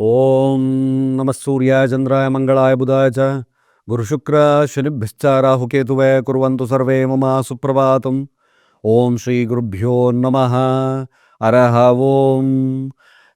ಓಂ ನಮಃ ಸೂರ್ಯಾಯ ಚಂದ್ರಾಯ ಮಂಗಳಾಯ ಬುಧಾಯ ಚ ಗುರುಶುಕ್ರ ಶನಿಭ್ಯಶ್ಚ ರಾಹುಕೇತುವೆ ಕುರುವಂತು ಸರ್ವೇ ಮಮ ಸುಪ್ರಭಾತಂ ಓಂ ಶ್ರೀ ಗುರುಭ್ಯೋ ನಮಃ ಅರಹ ಓಂ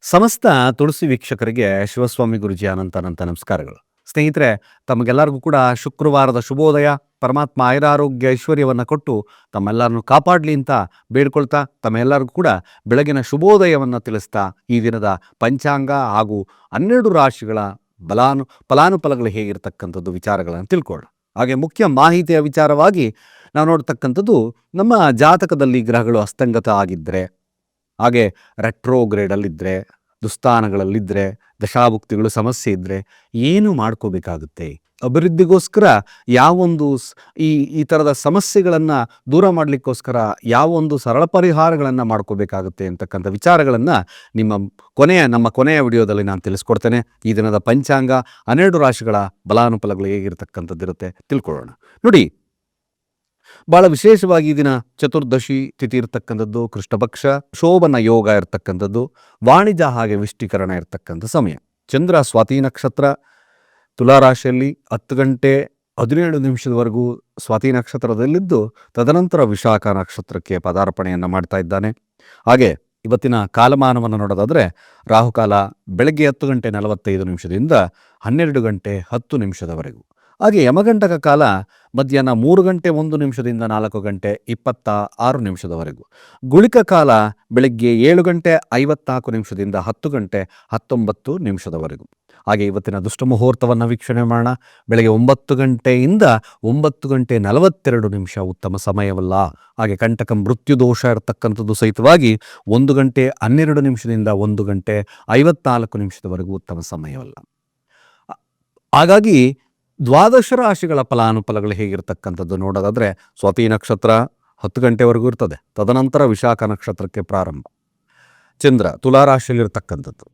ಸಮಸ್ತ ತುಳಸಿ ವೀಕ್ಷಕರಿಗೆ ಶಿವಸ್ವಾಮಿ ಗುರುಜಿ ಅನಂತ ಅನಂತ ನಮಸ್ಕಾರಗಳು. ಸ್ನೇಹಿತರೆ, ತಮಗೆಲ್ಲರಿಗೂ ಕೂಡ ಶುಕ್ರವಾರದ ಶುಭೋದಯ. ಪರಮಾತ್ಮ ಆಯುರಾರೋಗ್ಯ ಐಶ್ವರ್ಯವನ್ನು ಕೊಟ್ಟು ತಮ್ಮೆಲ್ಲರನ್ನು ಕಾಪಾಡಲಿ ಅಂತ ಬೇಡ್ಕೊಳ್ತಾ ತಮ್ಮೆಲ್ಲರಿಗೂ ಕೂಡ ಬೆಳಗಿನ ಶುಭೋದಯವನ್ನು ತಿಳಿಸ್ತಾ ಈ ದಿನದ ಪಂಚಾಂಗ ಹಾಗೂ ಹನ್ನೆರಡು ರಾಶಿಗಳ ಬಲಾನು, ಫಲಾನುಫಲಗಳು ಹೇಗಿರ್ತಕ್ಕಂಥದ್ದು ವಿಚಾರಗಳನ್ನು ತಿಳ್ಕೊಳ್ಳೋಣ. ಹಾಗೆ ಮುಖ್ಯ ಮಾಹಿತಿಯ ವಿಚಾರವಾಗಿ ನಾವು ನೋಡ್ತಕ್ಕಂಥದ್ದು ನಮ್ಮ ಜಾತಕದಲ್ಲಿ ಗ್ರಹಗಳು ಅಸ್ತಂಗತ ಆಗಿದ್ದರೆ ಹಾಗೆ ರೆಟ್ರೋಗ್ರೇಡಲ್ಲಿದ್ದರೆ ದುಸ್ಥಾನಗಳಲ್ಲಿದ್ದರೆ ದಶಾಭುಕ್ತಿಗಳು ಸಮಸ್ಯೆ ಇದ್ದರೆ ಏನು ಮಾಡ್ಕೋಬೇಕಾಗುತ್ತೆ? ಅಭಿವೃದ್ಧಿಗೋಸ್ಕರ ಯಾವೊಂದು ಈ ಈ ಥರದ ಸಮಸ್ಯೆಗಳನ್ನು ದೂರ ಮಾಡಲಿಕ್ಕೋಸ್ಕರ ಯಾವೊಂದು ಸರಳ ಪರಿಹಾರಗಳನ್ನು ಮಾಡ್ಕೋಬೇಕಾಗುತ್ತೆ ಅಂತಕ್ಕಂಥ ವಿಚಾರಗಳನ್ನು ನಿಮ್ಮ ಕೊನೆಯ, ನಮ್ಮ ಕೊನೆಯ ವಿಡಿಯೋದಲ್ಲಿ ನಾನು ತಿಳಿಸ್ಕೊಡ್ತೇನೆ. ಈ ದಿನದ ಪಂಚಾಂಗ, ಹನ್ನೆರಡು ರಾಶಿಗಳ ಬಲಾನುಫಲಗಳು ಹೇಗಿರ್ತಕ್ಕಂಥದ್ದಿರುತ್ತೆ ತಿಳ್ಕೊಳ್ಳೋಣ. ನೋಡಿ ಬಹಳ ವಿಶೇಷವಾಗಿ ಈ ದಿನ ಚತುರ್ದಶಿ ತಿಥಿ ಇರತಕ್ಕಂಥದ್ದು, ಕೃಷ್ಣಪಕ್ಷ, ಶೋಭನ ಯೋಗ ಇರತಕ್ಕಂಥದ್ದು, ವಾಣಿಜ್ಯ ಹಾಗೆ ವಿಷ್ಟೀಕರಣ ಇರತಕ್ಕಂಥ ಸಮಯ. ಚಂದ್ರ, ಸ್ವಾತಿ ನಕ್ಷತ್ರ ತುಲಾರಾಶಿಯಲ್ಲಿ ಹತ್ತು ಗಂಟೆ ಹದಿನೇಳು ನಿಮಿಷದವರೆಗೂ ಸ್ವಾತಿ ನಕ್ಷತ್ರದಲ್ಲಿದ್ದು, ತದನಂತರ ವಿಶಾಖ ನಕ್ಷತ್ರಕ್ಕೆ ಪದಾರ್ಪಣೆಯನ್ನು ಮಾಡ್ತಾ ಇದ್ದಾನೆ. ಹಾಗೆ ಇವತ್ತಿನ ಕಾಲಮಾನವನ್ನು ನೋಡೋದಾದರೆ, ರಾಹುಕಾಲ ಬೆಳಗ್ಗೆ ಹತ್ತು ಗಂಟೆ ನಲವತ್ತೈದು ನಿಮಿಷದಿಂದ ಹನ್ನೆರಡು ಗಂಟೆ ಹತ್ತು ನಿಮಿಷದವರೆಗೂ. ಹಾಗೆ ಯಮಗಂಟಕ ಕಾಲ ಮಧ್ಯಾಹ್ನ ಮೂರು ಗಂಟೆ ಒಂದು ನಿಮಿಷದಿಂದ ನಾಲ್ಕು ಗಂಟೆ ಇಪ್ಪತ್ತ ಆರು ನಿಮಿಷದವರೆಗೂ. ಗುಳಿಕ ಕಾಲ ಬೆಳಗ್ಗೆ ಏಳು ಗಂಟೆ ಐವತ್ನಾಲ್ಕು ನಿಮಿಷದಿಂದ ಹತ್ತು ಗಂಟೆ ಹತ್ತೊಂಬತ್ತು ನಿಮಿಷದವರೆಗೂ. ಹಾಗೆ ಇವತ್ತಿನ ದುಷ್ಟ ಮುಹೂರ್ತವನ್ನು ವೀಕ್ಷಣೆ ಮಾಡೋಣ. ಬೆಳಗ್ಗೆ ಒಂಬತ್ತು ಗಂಟೆಯಿಂದ ಒಂಬತ್ತು ಗಂಟೆ ನಲವತ್ತೆರಡು ನಿಮಿಷ ಉತ್ತಮ ಸಮಯವಲ್ಲ. ಹಾಗೆ ಕಂಟಕ ಮೃತ್ಯು ದೋಷ ಇರತಕ್ಕಂಥದ್ದು ಸಹಿತವಾಗಿ ಒಂದು ಗಂಟೆ ಹನ್ನೆರಡು ನಿಮಿಷದಿಂದ ಒಂದು ಗಂಟೆ ಐವತ್ನಾಲ್ಕು ನಿಮಿಷದವರೆಗೂ ಉತ್ತಮ ಸಮಯವಲ್ಲ. ಹಾಗಾಗಿ ದ್ವಾದಶ ರಾಶಿಗಳ ಫಲಾನುಫಲಗಳು ಹೇಗಿರ್ತಕ್ಕಂಥದ್ದು ನೋಡೋದಾದರೆ ಸ್ವಾತಿ ನಕ್ಷತ್ರ ಹತ್ತು ಗಂಟೆವರೆಗೂ ಇರ್ತದೆ. ತದನಂತರ ವಿಶಾಖ ನಕ್ಷತ್ರಕ್ಕೆ ಪ್ರಾರಂಭ. ಚಂದ್ರ ತುಲಾರಾಶಿಯಲ್ಲಿರ್ತಕ್ಕಂಥದ್ದು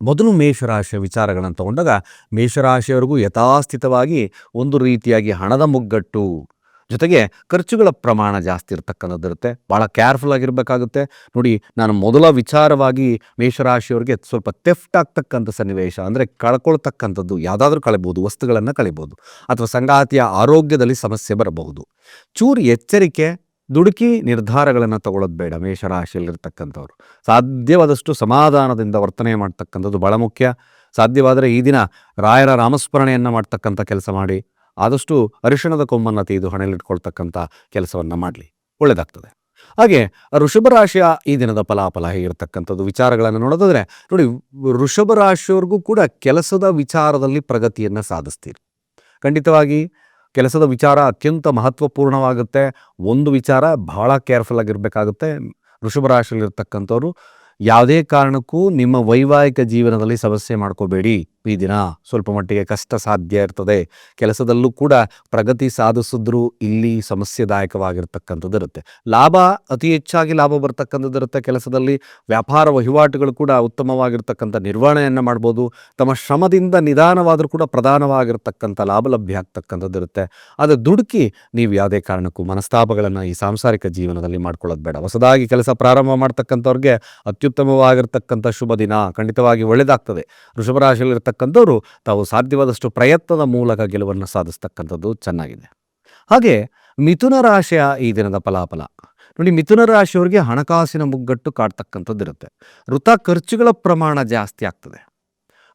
ಮೊದಲು ಮೇಷರಾಶಿಯ ವಿಚಾರಗಳನ್ನು ತಗೊಂಡಾಗ ಮೇಷರಾಶಿಯವರೆಗೂ ಯಥಾಸ್ಥಿತವಾಗಿ ಒಂದು ರೀತಿಯಾಗಿ ಹಣದ ಮುಗ್ಗಟ್ಟು ಜೊತೆಗೆ ಖರ್ಚುಗಳ ಪ್ರಮಾಣ ಜಾಸ್ತಿ ಇರ್ತಕ್ಕಂಥದ್ದು ಇರುತ್ತೆ. ಭಾಳ ಕೇರ್ಫುಲ್ ಆಗಿರಬೇಕಾಗುತ್ತೆ. ನೋಡಿ, ನಾನು ಮೊದಲ ವಿಚಾರವಾಗಿ ಮೇಷರಾಶಿಯವರಿಗೆ ಸ್ವಲ್ಪ ತೆಫ್ಟ್ ಆಗ್ತಕ್ಕಂಥ ಸನ್ನಿವೇಶ ಅಂದರೆ ಕಳ್ಕೊಳ್ತಕ್ಕಂಥದ್ದು, ಯಾವುದಾದ್ರೂ ಕಳಿಬೋದು, ವಸ್ತುಗಳನ್ನು ಕಳಿಬೋದು ಅಥವಾ ಸಂಗಾತಿಯ ಆರೋಗ್ಯದಲ್ಲಿ ಸಮಸ್ಯೆ ಬರಬಹುದು. ಚೂರು ಎಚ್ಚರಿಕೆ, ದುಡುಕಿ ನಿರ್ಧಾರಗಳನ್ನು ತಗೊಳ್ಳೋದು ಬೇಡ ಮೇಷರಾಶಿಯಲ್ಲಿರ್ತಕ್ಕಂಥವ್ರು. ಸಾಧ್ಯವಾದಷ್ಟು ಸಮಾಧಾನದಿಂದ ವರ್ತನೆ ಮಾಡ್ತಕ್ಕಂಥದ್ದು ಬಹಳ ಮುಖ್ಯ. ಸಾಧ್ಯವಾದರೆ ಈ ದಿನ ರಾಯರ ರಾಮಸ್ಮರಣೆಯನ್ನು ಮಾಡ್ತಕ್ಕಂಥ ಕೆಲಸ ಮಾಡಿ. ಆದಷ್ಟು ಅರಿಶಿಣದ ಕೊಂಬನ್ನು ತೆಗೆದು ಹಣೆಯಲ್ಲಿಟ್ಕೊಳ್ತಕ್ಕಂಥ ಕೆಲಸವನ್ನು ಮಾಡಲಿ. ಒಳ್ಳೆಯದಾಗ್ತದೆ ಹಾಗೆ ಋಷಭ ರಾಶಿಯ ಈ ದಿನದ ಫಲಾಫಲ ಹೇಗಿರ್ತಕ್ಕಂಥದ್ದು ವಿಚಾರಗಳನ್ನು ನೋಡೋದಾದ್ರೆ ನೋಡಿ, ಋಷಭ ರಾಶಿಯವ್ರಿಗೂ ಕೂಡ ಕೆಲಸದ ವಿಚಾರದಲ್ಲಿ ಪ್ರಗತಿಯನ್ನು ಸಾಧಿಸ್ತೀರಿ. ಖಂಡಿತವಾಗಿ ಕೆಲಸದ ವಿಚಾರ ಅತ್ಯಂತ ಮಹತ್ವಪೂರ್ಣವಾಗುತ್ತೆ. ಒಂದು ವಿಚಾರ ಬಹಳ ಕೇರ್ಫುಲ್ ಆಗಿರಬೇಕಾಗುತ್ತೆ. ಋಷಭ ರಾಶಿಯಲ್ಲಿರ್ತಕ್ಕಂಥವ್ರು ಯಾವುದೇ ಕಾರಣಕ್ಕೂ ನಿಮ್ಮ ವೈವಾಹಿಕ ಜೀವನದಲ್ಲಿ ಸಮಸ್ಯೆ ಮಾಡ್ಕೋಬೇಡಿ. ಈ ದಿನ ಸ್ವಲ್ಪ ಮಟ್ಟಿಗೆ ಕಷ್ಟ ಸಾಧ್ಯ ಇರ್ತದೆ. ಕೆಲಸದಲ್ಲೂ ಕೂಡ ಪ್ರಗತಿ ಸಾಧಿಸಿದ್ರೂ ಇಲ್ಲಿ ಸಮಸ್ಯೆದಾಯಕವಾಗಿರ್ತಕ್ಕಂಥದ್ದು ಇರುತ್ತೆ. ಲಾಭ ಅತಿ ಹೆಚ್ಚಾಗಿ ಲಾಭ ಬರ್ತಕ್ಕಂಥದ್ದು ಇರುತ್ತೆ. ಕೆಲಸದಲ್ಲಿ ವ್ಯಾಪಾರ ವಹಿವಾಟುಗಳು ಕೂಡ ಉತ್ತಮವಾಗಿರ್ತಕ್ಕಂಥ ನಿರ್ವಹಣೆಯನ್ನು ಮಾಡ್ಬೋದು. ತಮ್ಮ ಶ್ರಮದಿಂದ ನಿಧಾನವಾದರೂ ಕೂಡ ಪ್ರಧಾನವಾಗಿರ್ತಕ್ಕಂಥ ಲಾಭ ಲಭ್ಯ ಆಗ್ತಕ್ಕಂಥದ್ದು ಇರುತ್ತೆ. ಅದು ದುಡುಕಿ ನೀವು ಯಾವುದೇ ಕಾರಣಕ್ಕೂ ಮನಸ್ತಾಪಗಳನ್ನು ಈ ಸಾಂಸಾರಿಕ ಜೀವನದಲ್ಲಿ ಮಾಡ್ಕೊಳ್ಳೋದು ಬೇಡ. ಹೊಸದಾಗಿ ಕೆಲಸ ಪ್ರಾರಂಭ ಮಾಡ್ತಕ್ಕಂಥವ್ರಿಗೆ ಅತ್ಯುತ್ತಮವಾಗಿರ್ತಕ್ಕಂಥ ಶುಭ ದಿನ ಖಂಡಿತವಾಗಿ ಒಳ್ಳೆಯದಾಗ್ತದೆ ವೃಷಭರಾಶಿಯಲ್ಲಿರ್ತಕ್ಕಂಥವ್ರು ತಾವು ಸಾಧ್ಯವಾದಷ್ಟು ಪ್ರಯತ್ನದ ಮೂಲಕ ಗೆಲುವನ್ನು ಸಾಧಿಸ್ತಕ್ಕಂಥದ್ದು ಚೆನ್ನಾಗಿದೆ. ಹಾಗೆ ಮಿಥುನ ರಾಶಿಯ ಈ ದಿನದ ಫಲಾಫಲ. ನೋಡಿ ಮಿಥುನ ರಾಶಿಯವರಿಗೆ ಹಣಕಾಸಿನ ಮುಗ್ಗಟ್ಟು ಕಾಡ್ತಕ್ಕಂಥದ್ದು ಇರುತ್ತೆ. ವೃತ ಖರ್ಚುಗಳ ಪ್ರಮಾಣ ಜಾಸ್ತಿ ಆಗ್ತದೆ.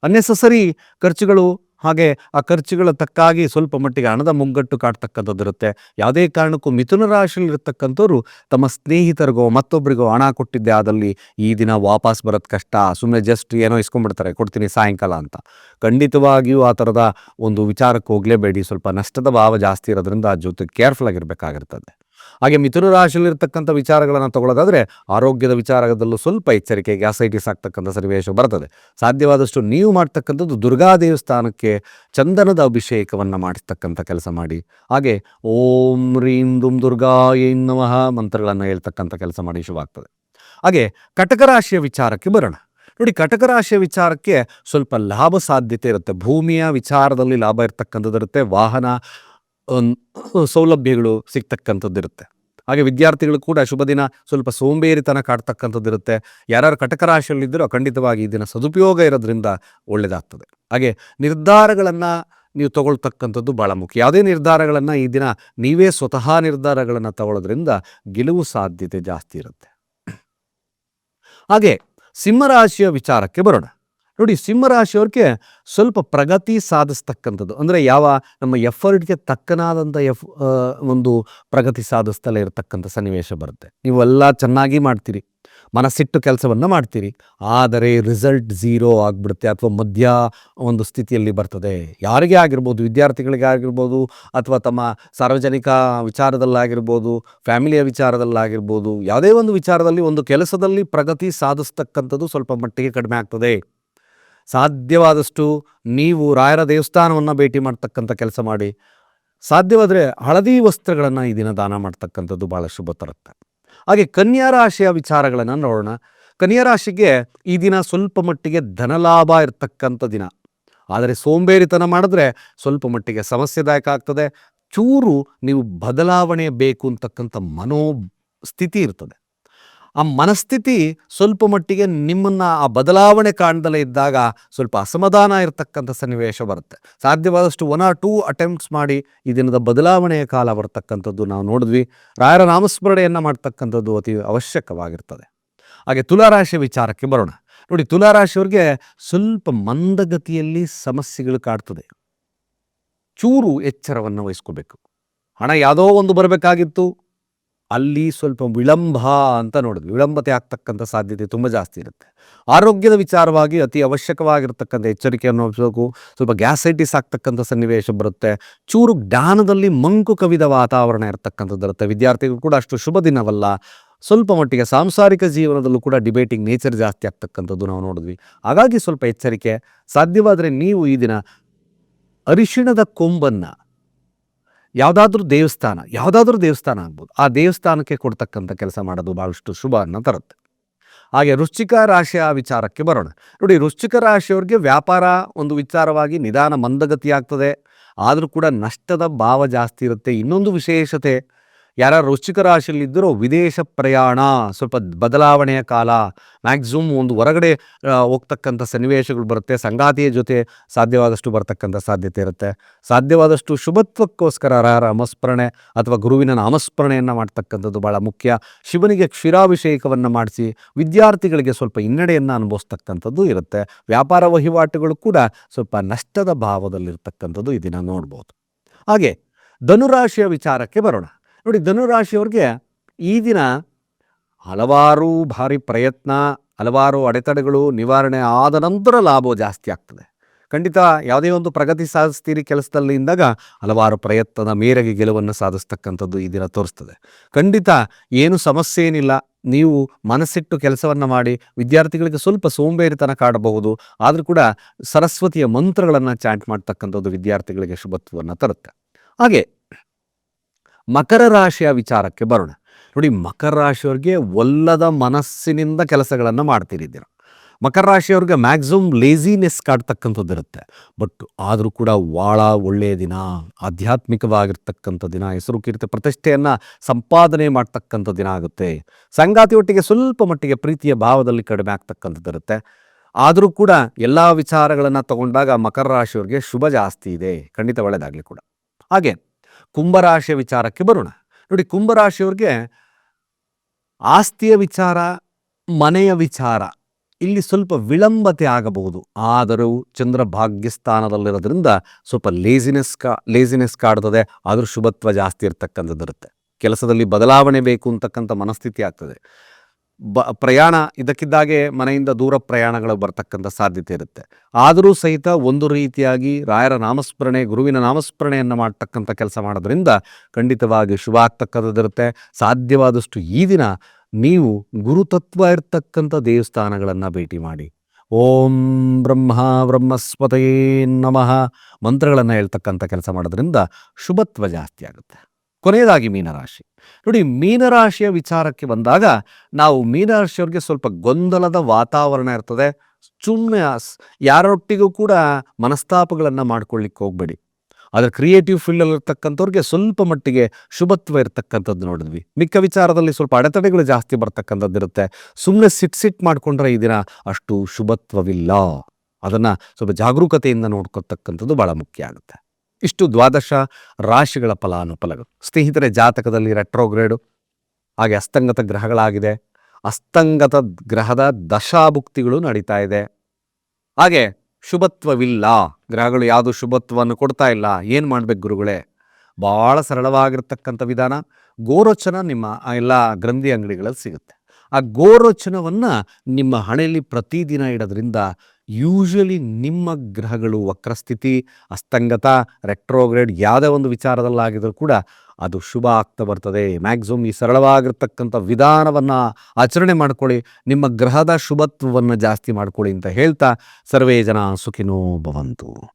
ಅನ್ನೆಸಸರಿ ಖರ್ಚುಗಳು ಹಾಗೆ ಆ ಖರ್ಚುಗಳ ತಕ್ಕಾಗಿ ಸ್ವಲ್ಪ ಮಟ್ಟಿಗೆ ಹಣದ ಮುಗ್ಗಟ್ಟು ಕಾಡ್ತಕ್ಕಂಥದ್ದು ಇರುತ್ತೆ ಯಾವುದೇ ಕಾರಣಕ್ಕೂ ಮಿಥುನ ರಾಶಿಯಲ್ಲಿರ್ತಕ್ಕಂಥವ್ರು ತಮ್ಮ ಸ್ನೇಹಿತರಿಗೋ ಮತ್ತೊಬ್ಬರಿಗೋ ಹಣ ಕೊಟ್ಟಿದ್ದೆ ಆದಲ್ಲಿ ಈ ದಿನ ವಾಪಸ್ ಬರೋದು ಕಷ್ಟ. ಸುಮ್ಮನೆ ಜಸ್ಟ್ ಏನೋ ಇಸ್ಕೊಂಡ್ಬಿಡ್ತಾರೆ, ಕೊಡ್ತೀನಿ ಸಾಯಂಕಾಲ ಅಂತ. ಖಂಡಿತವಾಗಿಯೂ ಆ ಥರದ ಒಂದು ವಿಚಾರಕ್ಕೆ ಹೋಗಲೇಬೇಡಿ. ಸ್ವಲ್ಪ ನಷ್ಟದ ಭಾವ ಜಾಸ್ತಿ ಇರೋದ್ರಿಂದ ಜೊತೆ ಕೇರ್ಫುಲ್ ಆಗಿರಬೇಕಾಗಿರ್ತದೆ. ಹಾಗೆ ಮಿಥುನ ರಾಶಿಯಲ್ಲಿರ್ತಕ್ಕಂಥ ವಿಚಾರಗಳನ್ನು ತಗೊಳ್ಳೋದಾದರೆ ಆರೋಗ್ಯದ ವಿಚಾರದಲ್ಲೂ ಸ್ವಲ್ಪ ಎಚ್ಚರಿಕೆ ಗ್ಯಾಸೈಟಿಸ್ ಆಗ್ತಕ್ಕಂಥ ಸನ್ನಿವೇಶ ಬರ್ತದೆ. ಸಾಧ್ಯವಾದಷ್ಟು ನೀವು ಮಾಡ್ತಕ್ಕಂಥದ್ದು ದುರ್ಗಾ ದೇವಸ್ಥಾನಕ್ಕೆ ಚಂದನದ ಅಭಿಷೇಕವನ್ನು ಮಾಡಿಸ್ತಕ್ಕಂಥ ಕೆಲಸ ಮಾಡಿ. ಹಾಗೆ ಓಂ ರೀಂ ದುಂ ದುರ್ಗಾ ಏನ್ ನಮಃ ಮಂತ್ರಗಳನ್ನು ಹೇಳ್ತಕ್ಕಂಥ ಕೆಲಸ ಮಾಡಿ ಶುಭ ಆಗ್ತದೆ ಹಾಗೆ ಕಟಕ ರಾಶಿಯ ವಿಚಾರಕ್ಕೆ ಬರೋಣ. ನೋಡಿ ಕಟಕ ರಾಶಿಯ ವಿಚಾರಕ್ಕೆ ಸ್ವಲ್ಪ ಲಾಭ ಸಾಧ್ಯತೆ ಇರುತ್ತೆ. ಭೂಮಿಯ ವಿಚಾರದಲ್ಲಿ ಲಾಭ ಇರ್ತಕ್ಕಂಥದ್ದು ಇರುತ್ತೆ ವಾಹನ ಸೌಲಭ್ಯಗಳು ಸಿಗ್ತಕ್ಕಂಥದ್ದಿರುತ್ತೆ. ಹಾಗೆ ವಿದ್ಯಾರ್ಥಿಗಳು ಕೂಡ ಶುಭ ದಿನ, ಸ್ವಲ್ಪ ಸೋಂಬೇರಿತನ ಕಾಡ್ತಕ್ಕಂಥದ್ದಿರುತ್ತೆ. ಯಾರ್ಯಾರು ಕಟಕ ರಾಶಿಯಲ್ಲಿದ್ದರೋ ಖಂಡಿತವಾಗಿ ಈ ದಿನ ಸದುಪಯೋಗ ಇರೋದ್ರಿಂದ ಒಳ್ಳೆಯದಾಗ್ತದೆ ಹಾಗೆ ನಿರ್ಧಾರಗಳನ್ನು ನೀವು ತಗೊಳ್ತಕ್ಕಂಥದ್ದು ಭಾಳ ಮುಖ್ಯ. ಯಾವುದೇ ನಿರ್ಧಾರಗಳನ್ನು ಈ ದಿನ ನೀವೇ ಸ್ವತಃ ನಿರ್ಧಾರಗಳನ್ನು ತಗೊಳ್ಳೋದ್ರಿಂದ ಗೆಲುವು ಸಾಧ್ಯತೆ ಜಾಸ್ತಿ ಇರುತ್ತೆ. ಹಾಗೆ ಸಿಂಹರಾಶಿಯ ವಿಚಾರಕ್ಕೆ ಬರೋಣ. ನೋಡಿ ಸಿಂಹರಾಶಿಯವ್ರಿಗೆ ಸ್ವಲ್ಪ ಪ್ರಗತಿ ಸಾಧಿಸ್ತಕ್ಕಂಥದ್ದು. ಅಂದರೆ ಯಾವ ನಮ್ಮ ಎಫರ್ಟ್ಗೆ ತಕ್ಕನಾದಂಥ ಎಫ್ ಒಂದು ಪ್ರಗತಿ ಸಾಧಿಸ್ತಲೇ ಇರತಕ್ಕಂಥ ಸನ್ನಿವೇಶ ಬರುತ್ತೆ. ನೀವೆಲ್ಲ ಚೆನ್ನಾಗಿ ಮಾಡ್ತೀರಿ. ಮನಸ್ಸಿಟ್ಟು ಕೆಲಸವನ್ನು ಮಾಡ್ತೀರಿ. ಆದರೆ ರಿಸಲ್ಟ್ ಝೀರೋ ಆಗಿಬಿಡುತ್ತೆ ಅಥವಾ ಮಧ್ಯ ಒಂದು ಸ್ಥಿತಿಯಲ್ಲಿ ಬರ್ತದೆ. ಯಾರಿಗೇ ಆಗಿರ್ಬೋದು, ವಿದ್ಯಾರ್ಥಿಗಳಿಗೆ ಆಗಿರ್ಬೋದು, ಅಥವಾ ತಮ್ಮ ಸಾರ್ವಜನಿಕ ವಿಚಾರದಲ್ಲಾಗಿರ್ಬೋದು, ಫ್ಯಾಮಿಲಿಯ ವಿಚಾರದಲ್ಲಾಗಿರ್ಬೋದು, ಯಾವುದೇ ಒಂದು ವಿಚಾರದಲ್ಲಿ, ಒಂದು ಕೆಲಸದಲ್ಲಿ ಪ್ರಗತಿ ಸಾಧಿಸ್ತಕ್ಕಂಥದ್ದು ಸ್ವಲ್ಪ ಮಟ್ಟಿಗೆ ಕಡಿಮೆ ಆಗ್ತದೆ. ಸಾಧ್ಯವಾದಷ್ಟು ನೀವು ರಾಯರ ದೇವಸ್ಥಾನವನ್ನು ಭೇಟಿ ಮಾಡ್ತಕ್ಕಂಥ ಕೆಲಸ ಮಾಡಿ. ಸಾಧ್ಯವಾದರೆ ಹಳದಿ ವಸ್ತ್ರಗಳನ್ನು ಈ ದಿನ ದಾನ ಮಾಡ್ತಕ್ಕಂಥದ್ದು ಭಾಳ ಶುಭ ತರುತ್ತೆ. ಹಾಗೆ ಕನ್ಯಾ ರಾಶಿಯ ವಿಚಾರಗಳನ್ನು ನೋಡೋಣ. ಕನ್ಯಾ ರಾಶಿಗೆ ಈ ದಿನ ಸ್ವಲ್ಪ ಮಟ್ಟಿಗೆ ಧನಲಾಭ ಇರತಕ್ಕಂಥ ದಿನ. ಆದರೆ ಸೋಂಬೇರಿತನ ಮಾಡಿದ್ರೆ ಸ್ವಲ್ಪ ಮಟ್ಟಿಗೆ ಸಮಸ್ಯೆದಾಯಕ ಆಗ್ತದೆ. ಚೂರು ನೀವು ಬದಲಾವಣೆ ಬೇಕು ಅಂತಕ್ಕಂಥ ಮನೋ ಸ್ಥಿತಿ ಇರ್ತದೆ. ಆ ಮನಸ್ಥಿತಿ ಸ್ವಲ್ಪ ಮಟ್ಟಿಗೆ ನಿಮ್ಮನ್ನು ಆ ಬದಲಾವಣೆ ಕಾಣ್ದಲೇ ಇದ್ದಾಗ ಸ್ವಲ್ಪ ಅಸಮಾಧಾನ ಇರತಕ್ಕಂಥ ಸನ್ನಿವೇಶ ಬರುತ್ತೆ. ಸಾಧ್ಯವಾದಷ್ಟು ಒನ್ ಆರ್ ಟೂ ಅಟೆಂಪ್ಟ್ಸ್ ಮಾಡಿ ಈ ದಿನದ ಬದಲಾವಣೆಯ ಕಾಲ ಬರ್ತಕ್ಕಂಥದ್ದು ನಾವು ನೋಡಿದ್ವಿ. ರಾಯರ ನಾಮಸ್ಮರಣೆಯನ್ನು ಮಾಡ್ತಕ್ಕಂಥದ್ದು ಅತಿ ಅವಶ್ಯಕವಾಗಿರ್ತದೆ. ಹಾಗೆ ತುಲಾರಾಶಿ ವಿಚಾರಕ್ಕೆ ಬರೋಣ. ನೋಡಿ, ತುಲಾರಾಶಿಯವ್ರಿಗೆ ಸ್ವಲ್ಪ ಮಂದಗತಿಯಲ್ಲಿ ಸಮಸ್ಯೆಗಳು ಕಾಡ್ತದೆ. ಚೂರು ಎಚ್ಚರವನ್ನು ವಹಿಸ್ಕೋಬೇಕು. ಹಣ ಯಾವುದೋ ಒಂದು ಬರಬೇಕಾಗಿತ್ತು. ಅಲ್ಲಿ ಸ್ವಲ್ಪ ವಿಳಂಬ ಅಂತ ನೋಡಿದ್ವಿ. ವಿಳಂಬತೆ ಆಗ್ತಕ್ಕಂಥ ಸಾಧ್ಯತೆ ತುಂಬ ಜಾಸ್ತಿ ಇರುತ್ತೆ. ಆರೋಗ್ಯದ ವಿಚಾರವಾಗಿ ಅತಿ ಅವಶ್ಯಕವಾಗಿರ್ತಕ್ಕಂಥ ಎಚ್ಚರಿಕೆಯನ್ನು ವಹಿಸಬೇಕು ಸ್ವಲ್ಪ ಗ್ಯಾಸೈಟಿಸ್ ಆಗ್ತಕ್ಕಂಥ ಸನ್ನಿವೇಶ ಬರುತ್ತೆ. ಚೂರು ಜ್ಞಾನದಲ್ಲಿ ಮಂಕು ಕವಿದ ವಾತಾವರಣ ಇರತಕ್ಕಂಥದ್ದು ಇರುತ್ತೆ. ವಿದ್ಯಾರ್ಥಿಗಳು ಕೂಡ ಅಷ್ಟು ಶುಭ ದಿನವಲ್ಲ. ಸ್ವಲ್ಪ ಮಟ್ಟಿಗೆ ಸಾಂಸಾರಿಕ ಜೀವನದಲ್ಲೂ ಕೂಡ ಡಿಬೇಟಿಂಗ್ ನೇಚರ್ ಜಾಸ್ತಿ ಆಗ್ತಕ್ಕಂಥದ್ದು ನಾವು ನೋಡಿದ್ವಿ. ಹಾಗಾಗಿ ಸ್ವಲ್ಪ ಎಚ್ಚರಿಕೆ. ಸಾಧ್ಯವಾದರೆ ನೀವು ಈ ದಿನ ಅರಿಶಿಣದ ಕೊಂಬನ್ನು ಯಾವುದಾದ್ರೂ ದೇವಸ್ಥಾನ ಯಾವುದಾದ್ರೂ ದೇವಸ್ಥಾನ ಆಗ್ಬೋದು. ಆ ದೇವಸ್ಥಾನಕ್ಕೆ ಕೊಡ್ತಕ್ಕಂಥ ಕೆಲಸ ಮಾಡೋದು ಭಾಳಷ್ಟು ಶುಭ ಅನ್ನ ತರುತ್ತೆ. ಹಾಗೆ ವೃಶ್ಚಿಕ ರಾಶಿಯ ವಿಚಾರಕ್ಕೆ ಬರೋಣ. ನೋಡಿ, ವೃಶ್ಚಿಕ ರಾಶಿಯವ್ರಿಗೆ ವ್ಯಾಪಾರ ಒಂದು ವಿಚಾರವಾಗಿ ನಿಧಾನ ಮಂದಗತಿ ಆಗ್ತದೆ ಆದರೂ ಕೂಡ ನಷ್ಟದ ಭಾವ ಜಾಸ್ತಿ ಇರುತ್ತೆ. ಇನ್ನೊಂದು ವಿಶೇಷತೆ ಯಾರು ವೃಶ್ಚಿಕ ರಾಶಿಯಲ್ಲಿದ್ದರೋ ವಿದೇಶ ಪ್ರಯಾಣ, ಸ್ವಲ್ಪ ಬದಲಾವಣೆಯ ಕಾಲ ಮ್ಯಾಕ್ಸಿಮಮ್ ಒಂದು ಹೊರಗಡೆ ಹೋಗ್ತಕ್ಕಂಥ ಸನ್ನಿವೇಶಗಳು ಬರುತ್ತೆ. ಸಂಗಾತಿಯ ಜೊತೆ ಸಾಧ್ಯವಾದಷ್ಟು ಬರ್ತಕ್ಕಂಥ ಸಾಧ್ಯತೆ ಇರುತ್ತೆ. ಸಾಧ್ಯವಾದಷ್ಟು ಶುಭತ್ವಕ್ಕೋಸ್ಕರ ನಾಮಸ್ಮರಣೆ ಅಥವಾ ಗುರುವಿನ ನಾಮಸ್ಮರಣೆಯನ್ನು ಮಾಡ್ತಕ್ಕಂಥದ್ದು ಭಾಳ ಮುಖ್ಯ. ಶಿವನಿಗೆ ಕ್ಷೀರಾಭಿಷೇಕವನ್ನು ಮಾಡಿಸಿ, ವಿದ್ಯಾರ್ಥಿಗಳಿಗೆ ಸ್ವಲ್ಪ ಹಿನ್ನಡೆಯನ್ನು ಅನುಭವಿಸ್ತಕ್ಕಂಥದ್ದು ಇರುತ್ತೆ. ವ್ಯಾಪಾರ ವಹಿವಾಟುಗಳು ಕೂಡ ಸ್ವಲ್ಪ ನಷ್ಟದ ಭಾವದಲ್ಲಿರ್ತಕ್ಕಂಥದ್ದು ಇದನ್ನು ದಿನ ನೋಡ್ಬೋದು. ಹಾಗೆ ಧನುರಾಶಿಯ ವಿಚಾರಕ್ಕೆ ಬರೋಣ. ನೋಡಿ ಧನುರಾಶಿಯವ್ರಿಗೆ ಈ ದಿನ ಹಲವಾರು ಭಾರಿ ಪ್ರಯತ್ನ, ಹಲವಾರು ಅಡೆತಡೆಗಳು ನಿವಾರಣೆ ಆದ ನಂತರ ಲಾಭ ಜಾಸ್ತಿ ಆಗ್ತದೆ. ಖಂಡಿತ ಯಾವುದೇ ಒಂದು ಪ್ರಗತಿ ಸಾಧಿಸ್ತೀರಿ ಕೆಲಸದಲ್ಲಿ ಇದ್ದಾಗ ಹಲವಾರು ಪ್ರಯತ್ನದ ಮೇರೆಗೆ ಗೆಲುವನ್ನು ಸಾಧಿಸ್ತಕ್ಕಂಥದ್ದು ಈ ದಿನ ತೋರಿಸ್ತದೆ. ಖಂಡಿತ ಏನು ಸಮಸ್ಯೆ ಏನಿಲ್ಲ, ನೀವು ಮನಸ್ಸಿಟ್ಟು ಕೆಲಸವನ್ನು ಮಾಡಿ, ವಿದ್ಯಾರ್ಥಿಗಳಿಗೆ ಸ್ವಲ್ಪ ಸೋಂಬೇರಿತನ ಕಾಡಬಹುದು, ಆದರೂ ಕೂಡ ಸರಸ್ವತಿಯ ಮಂತ್ರಗಳನ್ನು ಚಾಂಟ್ ಮಾಡ್ತಕ್ಕಂಥದ್ದು ವಿದ್ಯಾರ್ಥಿಗಳಿಗೆ ಶುಭತ್ವವನ್ನು ತರುತ್ತೆ. ಹಾಗೆ ಮಕರ ರಾಶಿಯ ವಿಚಾರಕ್ಕೆ ಬರೋಣ. ನೋಡಿ, ಮಕರ ರಾಶಿಯವ್ರಿಗೆ ಒಲ್ಲದ ಮನಸ್ಸಿನಿಂದ ಕೆಲಸಗಳನ್ನು ಮಾಡ್ತಿರಿದ್ದೀರ? ಮಕರ ರಾಶಿಯವ್ರಿಗೆ ಮ್ಯಾಕ್ಸಿಮಮ್ ಲೇಸಿನೆಸ್ ಕಾಡ್ತಕ್ಕಂಥದ್ದು ಇರುತ್ತೆ. ಬಟ್ ಆದರೂ ಕೂಡ ಭಾಳ ಒಳ್ಳೆಯ ದಿನ, ಆಧ್ಯಾತ್ಮಿಕವಾಗಿರ್ತಕ್ಕಂಥ ದಿನ, ಹೆಸರು ಕೀರ್ತಿ ಪ್ರತಿಷ್ಠೆಯನ್ನು ಸಂಪಾದನೆ ಮಾಡ್ತಕ್ಕಂಥ ದಿನ ಆಗುತ್ತೆ. ಸಂಗಾತಿಯೊಟ್ಟಿಗೆ ಸ್ವಲ್ಪ ಮಟ್ಟಿಗೆ ಪ್ರೀತಿಯ ಭಾವದಲ್ಲಿ ಕಡಿಮೆ ಆಗ್ತಕ್ಕಂಥದ್ದು ಇರುತ್ತೆ. ಆದರೂ ಕೂಡ ಎಲ್ಲ ವಿಚಾರಗಳನ್ನು ತಗೊಂಡಾಗ ಮಕರ ರಾಶಿಯವ್ರಿಗೆ ಶುಭ ಜಾಸ್ತಿ ಇದೆ. ಖಂಡಿತ ಒಳ್ಳೆಯದಾಗಲಿ ಕೂಡ. ಹಾಗೆ ಕುಂಭರಾಶಿಯ ವಿಚಾರಕ್ಕೆ ಬರೋಣ. ನೋಡಿ, ಕುಂಭರಾಶಿಯವ್ರಿಗೆ ಆಸ್ತಿಯ ವಿಚಾರ, ಮನೆಯ ವಿಚಾರ, ಇಲ್ಲಿ ಸ್ವಲ್ಪ ವಿಳಂಬತೆ ಆಗಬಹುದು. ಆದರೂ ಚಂದ್ರ ಭಾಗ್ಯಸ್ಥಾನದಲ್ಲಿರೋದ್ರಿಂದ ಸ್ವಲ್ಪ ಲೇಸಿನೆಸ್ ಕಾ ಲೇಸಿನೆಸ್ ಕಾಡ್ತದೆ, ಆದರೂ ಶುಭತ್ವ ಜಾಸ್ತಿ ಇರ್ತಕ್ಕಂಥದ್ದು ಇರುತ್ತೆ ಕೆಲಸದಲ್ಲಿ ಬದಲಾವಣೆ ಬೇಕು ಅಂತಕ್ಕಂಥ ಮನಸ್ಥಿತಿ ಆಗ್ತದೆ. ಬ, ಪ್ರಯಾಣ ಇದಕ್ಕಿದ್ದಾಗೆ ಮನೆಯಿಂದ ದೂರ ಪ್ರಯಾಣಗಳು ಬರ್ತಕ್ಕಂಥ ಸಾಧ್ಯತೆ ಇರುತ್ತೆ. ಆದರೂ ಸಹಿತ ಒಂದು ರೀತಿಯಾಗಿ ರಾಯರ ನಾಮಸ್ಮರಣೆ, ಗುರುವಿನ ನಾಮಸ್ಮರಣೆಯನ್ನು ಮಾಡ್ತಕ್ಕಂಥ ಕೆಲಸ ಮಾಡೋದ್ರಿಂದ ಖಂಡಿತವಾಗಿ ಶುಭ ಆಗ್ತಕ್ಕಂಥದ್ದಿರುತ್ತೆ ಸಾಧ್ಯವಾದಷ್ಟು ಈ ದಿನ ನೀವು ಗುರುತತ್ವ ಇರ್ತಕ್ಕಂಥ ದೇವಸ್ಥಾನಗಳನ್ನು ಭೇಟಿ ಮಾಡಿ. ಓಂ ಬ್ರಹ್ಮ ಬ್ರಹ್ಮಸ್ಪತಯೇ ನಮಃ ಮಂತ್ರಗಳನ್ನು ಹೇಳ್ತಕ್ಕಂಥ ಕೆಲಸ ಮಾಡೋದ್ರಿಂದ ಶುಭತ್ವ ಜಾಸ್ತಿ ಆಗುತ್ತೆ. ಕೊನೆಯದಾಗಿ ಮೀನರಾಶಿ. ನೋಡಿ, ಮೀನರಾಶಿಯ ವಿಚಾರಕ್ಕೆ ಬಂದಾಗ ನಾವು ಮೀನರಾಶಿಯವ್ರಿಗೆ ಸ್ವಲ್ಪ ಗೊಂದಲದ ವಾತಾವರಣ ಇರ್ತದೆ. ಸುಮ್ಮನೆ ಯಾರೊಟ್ಟಿಗೂ ಕೂಡ ಮನಸ್ತಾಪಗಳನ್ನು ಮಾಡ್ಕೊಳ್ಳಿಕ್ಕೆ ಹೋಗ್ಬೇಡಿ. ಆದರೆ ಕ್ರಿಯೇಟಿವ್ ಫೀಲ್ಡಲ್ಲಿ ಇರ್ತಕ್ಕಂಥವ್ರಿಗೆ ಸ್ವಲ್ಪ ಮಟ್ಟಿಗೆ ಶುಭತ್ವ ಇರತಕ್ಕಂಥದ್ದು ನೋಡಿದ್ವಿ. ಮಿಕ್ಕ ವಿಚಾರದಲ್ಲಿ ಸ್ವಲ್ಪ ಅಡೆತಡೆಗಳು ಜಾಸ್ತಿ ಬರ್ತಕ್ಕಂಥದ್ದು ಇರುತ್ತೆ. ಸುಮ್ಮನೆ ಸಿಟ್ ಸಿಟ್ ಮಾಡಿಕೊಂಡ್ರೆ ಈ ದಿನ ಅಷ್ಟು ಶುಭತ್ವವಿಲ್ಲ. ಅದನ್ನು ಸ್ವಲ್ಪ ಜಾಗರೂಕತೆಯಿಂದ ನೋಡ್ಕೊತಕ್ಕಂಥದ್ದು ಭಾಳ ಮುಖ್ಯ ಆಗುತ್ತೆ. ಇಷ್ಟು ದ್ವಾದಶ ರಾಶಿಗಳ ಫಲಾನುಫಲಗಳು. ಸ್ನೇಹಿತರೆ, ಜಾತಕದಲ್ಲಿ ರೆಟ್ರೋಗ್ರೇಡು ಹಾಗೆ ಅಸ್ತಂಗತ ಗ್ರಹಗಳಾಗಿದೆ. ಅಸ್ತಂಗತ ಗ್ರಹದ ದಶಾಭುಕ್ತಿಗಳು ನಡೀತಾ ಇದೆ. ಹಾಗೆ ಶುಭತ್ವವಿಲ್ಲ. ಗ್ರಹಗಳು ಯಾವುದು ಶುಭತ್ವವನ್ನು ಕೊಡ್ತಾ ಇಲ್ಲ. ಏನು ಮಾಡಬೇಕು ಗುರುಗಳೇ? ಭಾಳ ಸರಳವಾಗಿರ್ತಕ್ಕಂಥ ವಿಧಾನ. ಗೋರೋಚನ ನಿಮ್ಮ ಎಲ್ಲ ಗ್ರಂಥಿ ಅಂಗಡಿಗಳಲ್ಲಿ ಸಿಗುತ್ತೆ. ಆ ಗೋರೋಚನವನ್ನು ನಿಮ್ಮ ಹಣೆಯಲ್ಲಿ ಪ್ರತಿದಿನ ಇಡೋದ್ರಿಂದ ಯೂಶಲಿ ನಿಮ್ಮ ಗ್ರಹಗಳು ವಕ್ರಸ್ಥಿತಿ, ಅಸ್ತಂಗತ ರೆಟ್ರೋಗ್ರೇಡ್ ಯಾವುದೇ ಒಂದು ವಿಚಾರದಲ್ಲಾಗಿದ್ರೂ ಕೂಡ ಅದು ಶುಭ ಆಗ್ತಾ ಬರ್ತದೆ. ಮ್ಯಾಕ್ಸಿಮಮ್ ಈ ಸರಳವಾಗಿರ್ತಕ್ಕಂಥ ವಿಧಾನವನ್ನು ಆಚರಣೆ ಮಾಡ್ಕೊಳ್ಳಿ. ನಿಮ್ಮ ಗ್ರಹದ ಶುಭತ್ವವನ್ನು ಜಾಸ್ತಿ ಮಾಡ್ಕೊಳ್ಳಿ ಅಂತ ಹೇಳ್ತಾ ಸರ್ವೇ ಜನ ಸುಖಿನೋ ಭವಂತು.